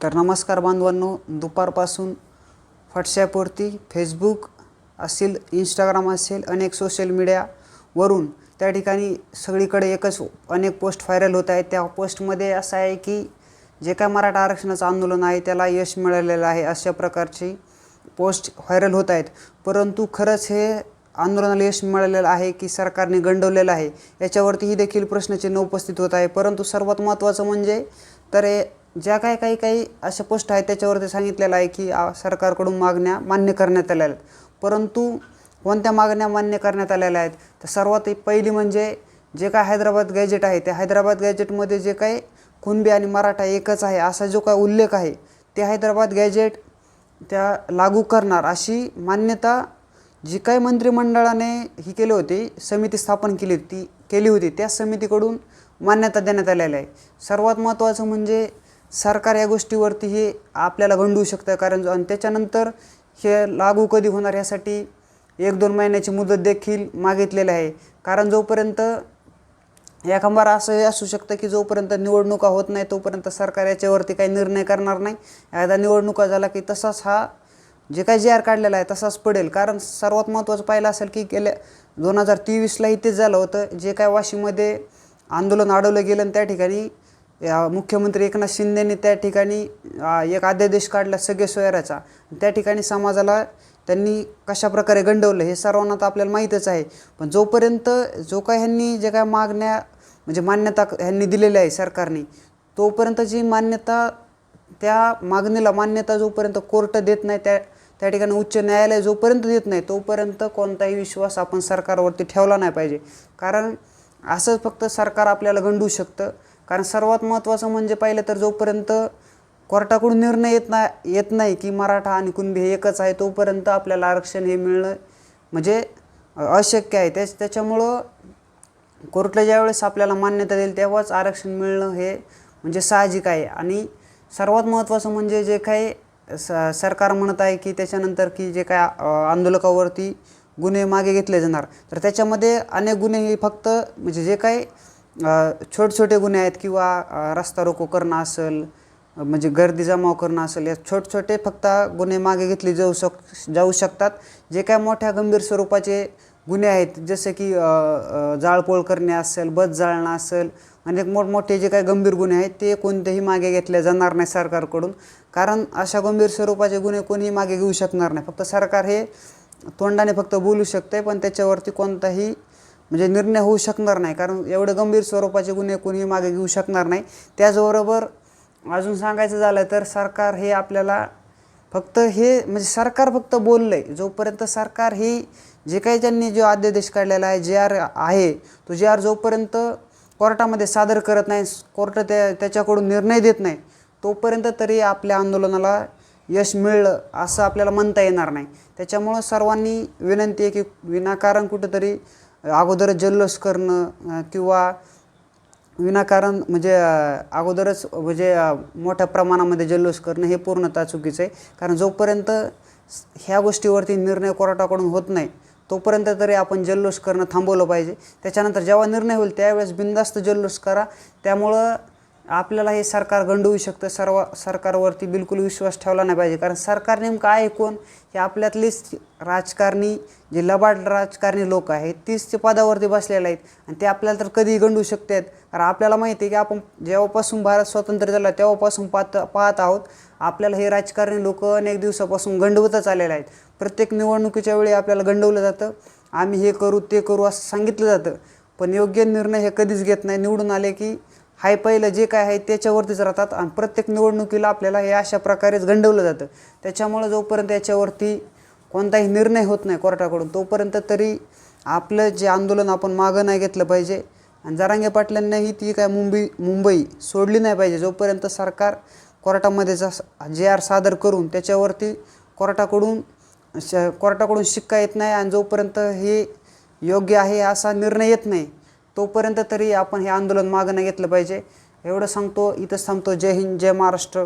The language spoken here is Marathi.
तर नमस्कार बांधवांनो दुपारपासून व्हॉट्सॲपवरती फेसबुक असेल इंस्टाग्राम असेल अनेक सोशल मीडियावरून त्या ठिकाणी सगळीकडे एकच अनेक पोस्ट व्हायरल होत आहेत. त्या पोस्टमध्ये असं आहे की जे काय मराठा आरक्षणाचं आंदोलन आहे त्याला यश मिळालेलं आहे अशा प्रकारची पोस्ट व्हायरल होत आहेत. परंतु खरंच हे आंदोलनाला यश मिळालेलं आहे की सरकारने गंडवलेलं आहे याच्यावरतीही देखील प्रश्नचिन्ह उपस्थित होत आहे. परंतु सर्वात महत्त्वाचं म्हणजे तर हे ज्या काही काही काही अशा पोस्ट आहेत त्याच्यावरती सांगितलेलं आहे की सरकारकडून मागण्या मान्य करण्यात आलेल्या आहेत. परंतु कोणत्या मागण्या मान्य करण्यात आलेल्या आहेत? तर सर्वात पहिली म्हणजे जे काय हैदराबाद गॅजेट आहे त्या हैदराबाद गॅजेटमध्ये जे काही कुणबी आणि मराठा एकच आहे असा जो काय उल्लेख आहे ते हैदराबाद गॅजेट त्या लागू करणार अशी मान्यता जी काही मंत्रिमंडळाने ही केली होती समिती स्थापन केली होती केली होती त्या समितीकडून मान्यता देण्यात आलेली आहे. सर्वात महत्त्वाचं म्हणजे सरकार या गोष्टीवरती हे आपल्याला गंडू शकतं. कारण आणि त्याच्यानंतर हे लागू कधी होणार यासाठी एक दोन महिन्याची मुदत देखील मागितलेली आहे. कारण जोपर्यंत एखांबार असंही असू शकतं की जोपर्यंत निवडणुका होत नाही तोपर्यंत सरकार याच्यावरती काही निर्णय करणार नाही. एकदा निवडणुका झाला की तसाच हा जे काही जे आर काढलेला आहे तसाच पडेल. कारण सर्वात महत्त्वाचं पाहिलं असेल की गेल्या दोन हजार तेवीसलाही तेच झालं होतं. जे काय वाशीमध्ये आंदोलन अडवलं गेलं आणि त्या ठिकाणी या मुख्यमंत्री एकनाथ शिंदेने त्या ठिकाणी एक अध्यादेश काढला सगळे सोयराचा त्या ठिकाणी समाजाला त्यांनी कशा प्रकारे गंडवलं हे सर्वांना तर आपल्याला माहीतच आहे. पण जोपर्यंत जो काय ह्यांनी जे काय मागण्या म्हणजे मान्यता ह्यांनी दिलेली आहे सरकारने तोपर्यंत जी मान्यता त्या मागणीला मान्यता जोपर्यंत कोर्ट देत नाही त्या त्या ठिकाणी उच्च न्यायालय जोपर्यंत देत नाही तोपर्यंत कोणताही विश्वास आपण सरकारवरती ठेवला नाही पाहिजे. कारण असंच फक्त सरकार आपल्याला गंडू शकतं कारण सर्वात महत्त्वाचं म्हणजे पाहिलं तर जोपर्यंत कोर्टाकडून निर्णय येत नाही येत नाही की मराठा आणि कुणबी हे एकच आहे तोपर्यंत आपल्याला आरक्षण हे मिळणं म्हणजे अशक्य आहे. त्याच त्याच्यामुळं कोर्टला ज्यावेळेस आपल्याला मान्यता देईल तेव्हाच आरक्षण मिळणं हे म्हणजे साहजिक आहे. आणि सर्वात महत्त्वाचं म्हणजे जे काही स सरकार म्हणत आहे की त्याच्यानंतर की जे काय आंदोलकावरती गुन्हे मागे घेतले जाणार. तर त्याच्यामध्ये अनेक गुन्हे हे फक्त म्हणजे जे काही छोटे छोटे गुन्हे आहेत किंवा रस्ता रोको करणं असेल म्हणजे गर्दी जमाव करणं असेल या छोटे छोटे फक्त गुन्हे मागे घेतले जाऊ शक जाऊ शकतात. जे काय मोठ्या गंभीर स्वरूपाचे गुन्हे आहेत जसे की जाळपोळ करणे असेल बस जाळणं असेल अनेक मोठमोठे जे काही गंभीर गुन्हे आहेत ते कोणतेही मागे घेतले जाणार नाही सरकारकडून. कारण अशा गंभीर स्वरूपाचे गुन्हे कोणीही मागे घेऊ शकणार नाही. फक्त सरकार हे तोंडाने फक्त बोलू शकते पण त्याच्यावरती कोणताही म्हणजे निर्णय होऊ शकणार नाही. कारण एवढे गंभीर स्वरूपाचे गुन्हे कोणीही मागे घेऊ शकणार नाही. त्याचबरोबर अजून सांगायचं झालं तर सरकार हे आपल्याला फक्त हे म्हणजे सरकार फक्त बोललं आहे जोपर्यंत सरकार ही जे काही त्यांनी जो अध्यादेश काढलेला आहे जे आर आहे तो जे आर जोपर्यंत कोर्टामध्ये सादर करत नाही कोर्ट त्या त्याच्याकडून निर्णय देत नाही तोपर्यंत तरी आपल्या आंदोलनाला यश मिळलं असं आपल्याला म्हणता येणार नाही. त्याच्यामुळं सर्वांनी विनंती आहे की विनाकारण कुठंतरी अगोदर जल्लोष करणं किंवा विनाकारण म्हणजे अगोदरच म्हणजे मोठ्या प्रमाणामध्ये जल्लोष करणं हे पूर्णतः चुकीचं आहे. कारण जोपर्यंत ह्या गोष्टीवरती निर्णय कोर्टाकडून होत नाही तोपर्यंत तरी आपण जल्लोष करणं थांबवलं पाहिजे. त्याच्यानंतर जेव्हा निर्णय होईल त्यावेळेस बिनधास्त जल्लोष करा. त्यामुळं आपल्याला हे सरकार गंडवू शकतं. सर्व सरकारवरती बिलकुल विश्वास ठेवला नाही पाहिजे. कारण सरकार नेमकं आहे कोण? हे आपल्यातलीच राजकारणी जे लबाड राजकारणी लोक आहेत तीच ते पदावरती बसलेले आहेत. आणि ते आपल्याला तर कधीही गंडू शकतात. कारण आपल्याला माहिती आहे की आपण जेव्हापासून भारत स्वतंत्र झाला तेव्हापासून पाहत पाहत आहोत आपल्याला हे राजकारणी लोक अनेक दिवसापासून गंडवतच आलेले आहेत. प्रत्येक निवडणुकीच्या वेळी आपल्याला गंडवलं जातं. आम्ही हे करू ते करू असं सांगितलं जातं. पण योग्य निर्णय हे कधीच घेत नाही. निवडून आले की हाय पहिलं जे काय आहे त्याच्यावरतीच राहतात आणि प्रत्येक निवडणुकीला आपल्याला हे अशा प्रकारेच गंडवलं जातं. त्याच्यामुळं जोपर्यंत याच्यावरती कोणताही निर्णय होत नाही कोर्टाकडून तोपर्यंत तरी आपलं जे आंदोलन आपण मागं नाही घेतलं पाहिजे. आणि जरांगे पाटलांनाही ती काय मुंबई मुंबई सोडली नाही पाहिजे. जोपर्यंत सरकार कोर्टामध्ये जा जे आर सादर करून त्याच्यावरती कोर्टाकडून श कोर्टाकडून शिक्का येत नाही आणि जोपर्यंत हे योग्य आहे असा निर्णय येत नाही तोपर्यंत तरी आपण हे आंदोलन मागं घेतलं पाहिजे. एवढं सांगतो इथंच थांबतो. जय हिंद जय महाराष्ट्र.